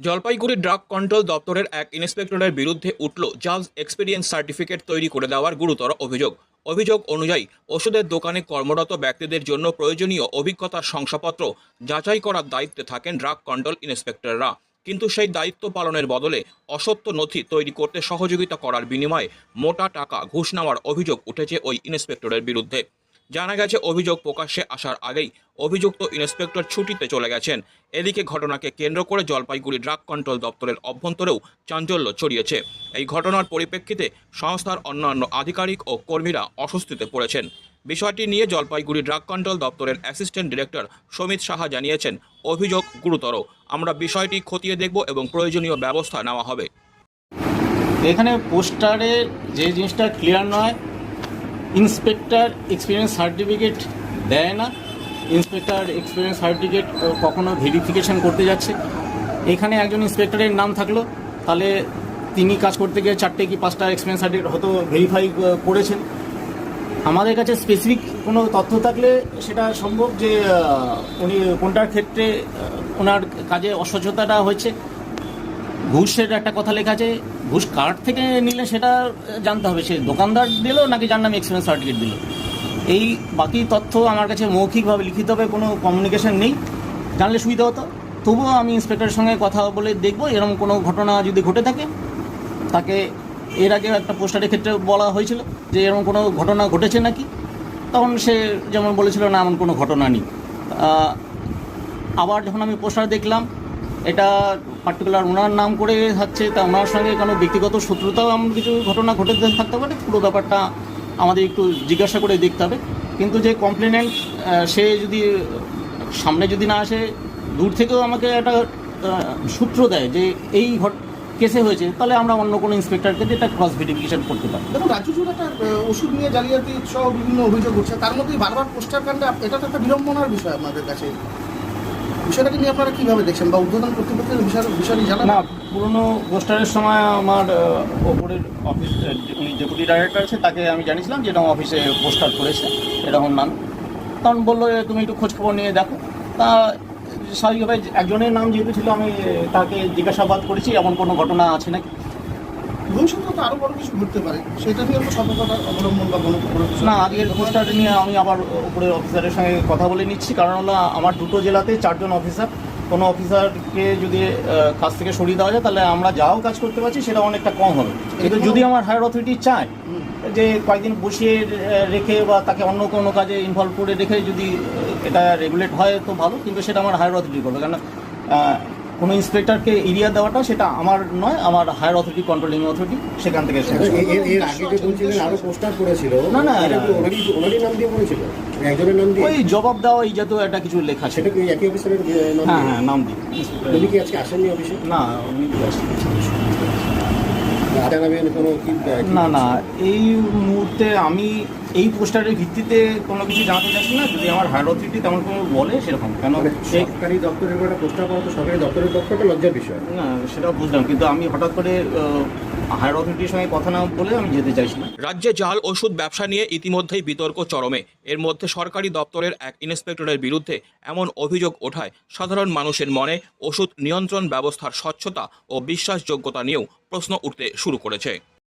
Jalpaiguri drug control দপ্তরের এক ইন্সপেক্টরের বিরুদ্ধে উঠল জাজ এক্সপিরিয়েন্স সার্টিফিকেট তৈরি করে দেওয়ার গুরুতর অভিযোগ। অভিযোগ অনুযায়ী, ওষুধের দোকানে কর্মরত ব্যক্তিদের জন্য প্রয়োজনীয় অভিজ্ঞতার শংসাপত্র যাচাই করার দায়িত্বে থাকেন ড্রাগ কন্ট্রোল ইন্সপেক্টররা। কিন্তু সেই দায়িত্ব পালনের বদলে অসত্য নথি তৈরি করতে সহযোগিতা করার বিনিময়ে মোটা টাকা ঘুষ নেওয়ার অভিযোগ উঠেছে ওই ইন্সপেক্টরের বিরুদ্ধে। জানা গেছে, অভিযোগ প্রকাশ্যে আসার আগেই অভিযুক্ত ইন্সপেক্টর ছুটিতে চলে গেছেন। এদিকে ঘটনাকে কেন্দ্র করে জলপাইগুড়ি ড্রাগ কন্ট্রোল দপ্তরের অভ্যন্তরেও চাঞ্চল্য ছড়িয়েছে। এই ঘটনার পরিপ্রেক্ষিতে সংস্থার অন্যান্য আধিকারিক ও কর্মীরা অস্বস্তিতে পড়েছেন। বিষয়টি নিয়ে জলপাইগুড়ি ড্রাগ কন্ট্রোল দপ্তরের অ্যাসিস্ট্যান্ট ডিরেক্টর সমিত সাহা জানিয়েছেন, অভিযোগ গুরুতর। আমরা বিষয়টি খতিয়ে দেখব এবং প্রয়োজনীয় ব্যবস্থা নেওয়া হবে। এখানে পোস্টারে যে জিনিসটা ক্লিয়ার নয় ইন্সপেক্টর এক্সপিরিয়েন্স সার্টিফিকেট দেয় না। ইন্সপেক্টর এক্সপিরিয়েন্স সার্টিফিকেট কখনো ভেরিফিকেশন করতে যাচ্ছে। এখানে একজন ইন্সপেক্টরের নাম থাকল। তাহলে তিনি কাজ করতে গিয়ে চারটে কি পাঁচটা এক্সপিরিয়েন্স সার্টিফিকেট হয়তো ভেরিফাই করেছেন। আমাদের কাছে স্পেসিফিক কোনো তথ্য থাকলে সেটা সম্ভব যে উনি কোনটার ক্ষেত্রে ওনার কাজে অস্বচ্ছতাটা হয়েছে। ঘুষের একটা কথা লেখা আছে। ঘুষ কার্ড থেকে নিলে সেটা জানতে হবে। সে দোকানদার দিল নাকি যার নামে এক্সপিরিয়েন্স সার্টিফিকেট দিল? এই বাকি তথ্য আমার কাছে মৌখিকভাবে লিখিতভাবে কোনো কমিউনিকেশন নেই। জানলে সুবিধা হতো। তবুও আমি ইন্সপেক্টরের সঙ্গে কথা বলে দেখব, এরকম কোনো ঘটনা যদি ঘটে থাকে, তাকে এর আগে একটা পোস্টারের ক্ষেত্রে বলা হয়েছিল যে এরকম কোনো ঘটনা ঘটেছে নাকি? তখন সে যেমন বলেছিল, না, এমন কোনো ঘটনা নেই। আবার যখন আমি পোস্টার দেখলাম এটা পার্টিকুলার ওনার নাম করে থাকছে তা ওনার সঙ্গে কোনো ব্যক্তিগত শত্রুতাও এমন কিছু ঘটনা ঘটে থাকতে পারে? পুরো ব্যাপারটা আমাদের একটু জিজ্ঞাসা করে দেখতে হবে। কিন্তু যে কমপ্লেনেন্ট সে যদি, সামনে যদি না আসে, দূর থেকেও আমাকে একটা সূত্র দেয় যে এই ঘট, কেসে হয়েছে, তাহলে আমরা অন্য কোনো ইন্সপেক্টরকে দিয়ে এটা ক্রস ভেরিফিকেশন করতে পারি দেখুন, রাজ্য জুড়ে একটা ওষুধ নিয়ে জালিয়াতি সহ বিভিন্ন অভিযোগ উঠছে। তার মধ্যেই বারবার পোস্টার কাণ্ডে, এটা তো একটা বিড়ম্বনার বিষয় আমাদের কাছে। বিষয়টাকে নিয়ে আপনারা কীভাবে দেখছেন বা উদ্বোধন কর্তৃপক্ষের বিষয় বিষয়টি জানান না, পুরনো পোস্টারের সময় আমার ওপরের অফিস উনি ডেপুটি ডাইরেক্টর আছে, তাকে আমি জানিয়েছিলাম যে এরকম অফিসে পোস্টার করেছে, এরকম নাম। তখন বলল তুমি একটু খোঁজখবর নিয়ে দেখো। তা, স্বাভাবিকভাবে একজনের নাম যেহেতু ছিল, আমি তাকে জিজ্ঞাসাবাদ করেছি, এমন কোনো ঘটনা আছে নাকি? ভবিষ্যতে তো আরও বড় কিছু ঘটতে পারে। সেটা নিয়ে সতর্কতা অবলম্বন বা কোনো না আগের পোস্টার নিয়ে আমি আবার উপরের অফিসারের সঙ্গে কথা বলে নিচ্ছি। কারণ হলো আমার দুটো জেলাতে চারজন অফিসার। কোনো অফিসারকে যদি কাজ থেকে সরিয়ে দেওয়া যায় তাহলে আমরা যাও কাজ করতে পারছি সেটা অনেকটা কম হবে। কিন্তু যদি আমার হায়ার অথরিটি চায় যে কয়েকদিন বসিয়ে রেখে বা তাকে অন্য কোনো কাজে ইনভলভ করে রেখে যদি এটা রেগুলেট হয় তো ভালো। কিন্তু সেটা আমার হায়ার অথরিটি করবে। কারণ কোনো ইন্সপেক্টরকে এরিয়া দেওয়াটা সেটা আমার নয় আমার হায়ার অথরিটি কন্ট্রোলিং অথরিটি সেখান থেকে না, না, ওই জবাব দেওয়া এই জাতীয় একটা কিছু লেখা সেটা কি একই অফিসারের হ্যাঁ হ্যাঁ নাম দিই উনি কি আজকে আসেননি অফিসে? না উনি না না এই মুহূর্তে আমি এই পোস্টারের ভিত্তিতে কোনো কিছু জানাতে চাচ্ছি না? যদি আমার হায়ার অথরিটি তেমন কোনো বলে সেরকম। কেন মানে সরকারি দপ্তরের একটা পোস্টার পাওয়া তো সরকারি দপ্তরের পক্ষে একটা লজ্জার বিষয়। না সেটাও বুঝলাম। কিন্তু আমি হঠাৎ করে হায়ার অথরিটির সঙ্গে কথা না বলে আমি যেতে চাইছি না। রাজ্যে জাল ওষুধ ব্যবসা নিয়ে ইতিমধ্যেই বিতর্ক চরমে। এর মধ্যে সরকারি দপ্তরের এক ইন্সপেক্টরের বিরুদ্ধে এমন অভিযোগ ওঠায় সাধারণ মানুষের মনে ওষুধ নিয়ন্ত্রণ ব্যবস্থার স্বচ্ছতা ও বিশ্বাসযোগ্যতা নিয়েও প্রশ্ন উঠতে শুরু করেছে।